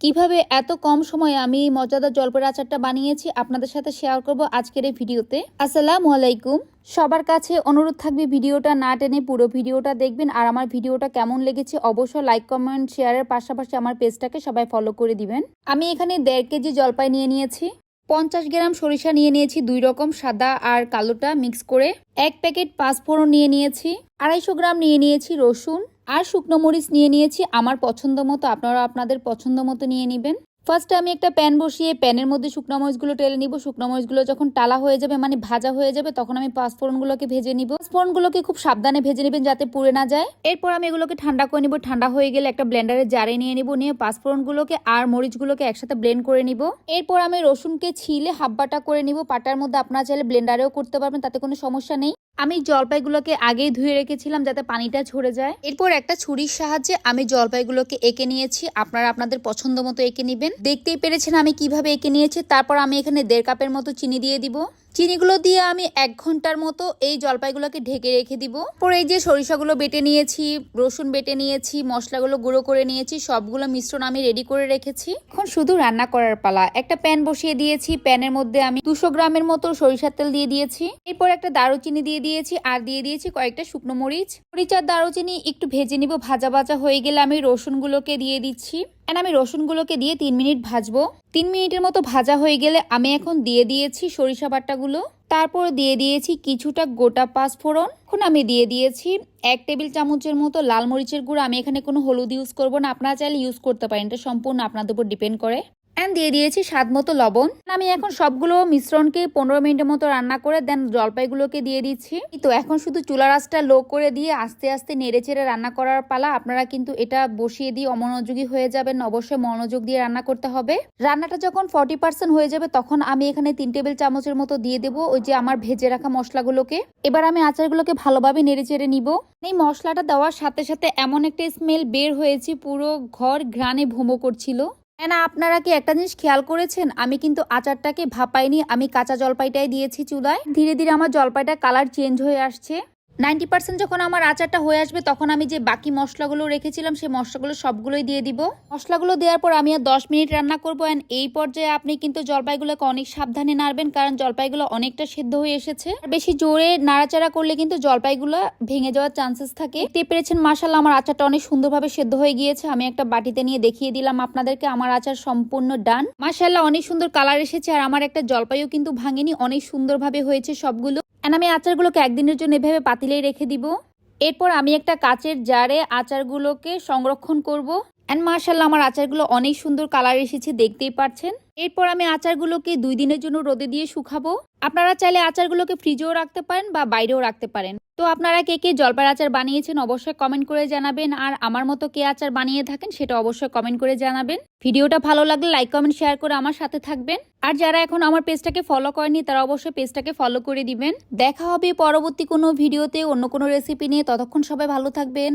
কীভাবে এত কম সময়ে আমি এই মজাদার জলপের আচারটা বানিয়েছি আপনাদের সাথে শেয়ার করব আজকের এই ভিডিওতে। আসসালামু আলাইকুম। সবার কাছে অনুরোধ থাকবে ভিডিওটা না টেনে পুরো ভিডিওটা দেখবেন আর আমার ভিডিওটা কেমন লেগেছে অবশ্যই লাইক কমেন্ট শেয়ারের পাশাপাশি আমার পেজটাকে সবাই ফলো করে দিবেন। আমি এখানে দেড় কেজি জলপাই নিয়ে নিয়েছি। পঞ্চাশ গ্রাম সরিষা নিয়ে নিয়েছি দুই রকম সাদা আর কালোটা মিক্স করে। এক প্যাকেট পাঁচফোড়ন নিয়ে নিয়েছি। আড়াইশো গ্রাম নিয়ে নিয়েছি রসুন। আর শুকনো মরিচ নিয়ে নিয়েছি, আমার পছন্দ মতো আপনারা আপনাদের পছন্দ মতো নিয়ে নেবেন। ফার্স্টে আমি একটা প্যান বসিয়ে, প্যানের মধ্যে শুকনো মরিচগুলো টেলে নিব। শুকনো মরিচগুলো যখন টালা হয়ে যাবে মানে ভাজা হয়ে যাবে, তখন আমি পাঁচফোড়নগুলোকে ভেজে নিব। পাঁচফোড়নগুলোকে খুব সাবধানে ভেজে নেবেন যাতে পুড়ে না যায়। এরপর আমি এগুলোকে ঠান্ডা করে নিব। ঠান্ডা হয়ে গেলে একটা ব্লেন্ডারে জারে নিয়ে নিব, নিয়ে পাঁচফোড়নগুলোকে আর মরিচগুলোকে একসাথে ব্লেন্ড করে নিব। এরপর আমি রসুনকে ছিলে হাব্বাটা করে নিব। পাটার মধ্যে আপনারা চাইলে ব্লেন্ডারেও করতে পারবেন, তাতে কোনো সমস্যা নেই। আমি জলপাইগুলোকে আগেই ধুয়ে রেখেছিলাম যাতে পানিটা ঝরে যায়। এরপর একটা ছুরির সাহায্যে আমি জলপাইগুলোকে এঁকে নিয়েছি। আপনারা আপনাদের পছন্দ মতো এঁকে নেবেন। দেখতেই পেরেছেন আমি কীভাবে এঁকে নিয়েছি। তারপর আমি এখানে দেড় কাপের মতো চিনি দিয়ে দিব। চিনিগুলো দিয়ে আমি এক ঘণ্টার মতো এই জলপাইগুলোকে ঢেকে রেখে দিব। পরে এই যে সরিষাগুলো বেটে নিয়েছি, রসুন বেটে নিয়েছি, মশলাগুলো গুঁড়ো করে নিয়েছি, সবগুলো মিশ্রণ আমি রেডি করে রেখেছি। এখন শুধু রান্না করার পালা। একটা প্যান বসিয়ে দিয়েছি প্যানের মধ্যে আমি দুশো গ্রামের মতো সরিষার তেল দিয়ে দিয়েছি। এরপর একটা দারুচিনি দিয়ে দিয়েছি, আর দিয়ে দিয়েছি কয়েকটা শুকনো মরিচ। মরিচ আর দারুচিনি একটু ভেজে নিব, ভাজা ভাজা হয়ে গেলে আমি রসুনগুলোকে দিয়ে দিচ্ছি। এন্ড আমি রসুনগুলোকে দিয়ে তিন মিনিট ভাজবো। তিন মিনিটের মতো ভাজা হয়ে গেলে আমি এখন দিয়ে দিয়েছি সরিষা বাটাগুলো। তারপর দিয়ে দিয়েছি কিছুটা গোটা পাঁচ ফোড়ন এখন আমি দিয়ে দিয়েছি এক টেবিল চামচের মতো লাল মরিচের গুঁড়ো। আমি এখানে কোনো হলুদ ইউজ করব না। আপনারা চাইলে ইউজ করতে পারেন। এটা সম্পূর্ণ আপনাদের উপর ডিপেন্ড করে। অ্যান্ড দিয়ে দিয়েছি স্বাদ মতো লবণ। আমি এখন সবগুলো মিশ্রণকে পনেরো মিনিটের মতো রান্না করে দেন জলপাইগুলোকে দিয়ে দিচ্ছি। তো, এখন শুধু চুলা রাসটা লো করে দিয়ে আস্তে আস্তে নেড়ে চেড়ে রান্না করার পালা। আপনারা কিন্তু এটা বসিয়ে দিয়ে অমনোযোগী হয়ে যাবেন, অবশ্যই মনোযোগ দিয়ে রান্না করতে হবে। রান্নাটা যখন ফর্টি পার্সেন্ট হয়ে যাবে, তখন আমি এখানে তিন টেবিল চামচের মতো দিয়ে দেবো ওই যে আমার ভেজে রাখা মশলাগুলোকে। এবার আমি আচারগুলোকে ভালোভাবে নেড়ে চেড়ে নিব। এই মশলাটা দেওয়ার সাথে সাথে এমন একটা স্মেল বের হয়েছে, পুরো ঘর ঘ্রাণে ভোমো করছিল। না, আপনারা কি একটা জিনিস খেয়াল করেছেন? আমি কিন্তু আচারটাকে ভাপাইনি, আমি কাঁচা জলপাইটাই দিয়েছি চুলায়। ধীরে ধীরে আমার জলপাইটা কালার চেঞ্জ হয়ে আসছে। নাইনটি পার্সেন্ট যখন আমার আচারটা হয়ে আসবে, তখন আমি যে বাকি মশলাগুলো রেখেছিলাম, সেই মশলাগুলো সবগুলোই দিয়ে দিব। মশলাগুলো দেওয়ার পর আমি আর দশ মিনিট রান্না করব। অ্যান্ড এই পর্যায়ে আপনি কিন্তু জলপাইগুলোকে অনেক সাবধানে নাড়বেন, কারণ জলপাইগুলো অনেকটা সেদ্ধ হয়ে এসেছে। বেশি জোরে নাড়াচাড়া করলে কিন্তু জলপাইগুলো ভেঙে যাওয়ার চান্সেস থাকে। দেখতে পেরেছেন মাসাল্লাহ আমার আচারটা অনেক সুন্দরভাবে সেদ্ধ হয়ে গিয়েছে। আমি একটা বাটিতে নিয়ে দেখিয়ে দিলাম আপনাদেরকে, আমার আচার সম্পূর্ণ ডান মাসাল্লাহ অনেক সুন্দর কালার এসেছে। আর আমার একটা জলপাইও কিন্তু ভাঙেনি, অনেক সুন্দরভাবে হয়েছে সবগুলো। অ্যান্ড আমি আচারগুলোকে একদিনের জন্য এভাবে পাতিলেই রেখে দিব। এরপর আমি একটা কাচের জারে আচারগুলোকে সংরক্ষণ করব। অ্যান্ড মার্শাল্লাহ আমার আচারগুলো অনেক সুন্দর কালার এসেছে, দেখতেই পাচ্ছেন এরপর আমি আচারগুলোকে দুই দিনের জন্য রোদে দিয়ে শুকাবো। আপনারা চাইলে আচারগুলোকে ফ্রিজেও রাখতে পারেন বা বাইরেও রাখতে পারেন। তো আপনারা কে কে জলপাই আচার বানিয়েছেন অবশ্যই কমেন্ট করে জানাবেন। আর আমার মতো কে আচার বানিয়ে থাকেন সেটা অবশ্যই কমেন্ট করে জানাবেন। ভিডিওটা ভালো লাগলে লাইক কমেন্ট শেয়ার করে আমার সাথে থাকবেন। আর যারা এখন আমার পেজটাকে ফলো করেনি তারা অবশ্যই পেজটাকে ফলো করে দিবেন। দেখা হবে পরবর্তী কোনো ভিডিওতে অন্য কোনো রেসিপি নিয়ে। ততক্ষণ সবাই ভালো থাকবেন।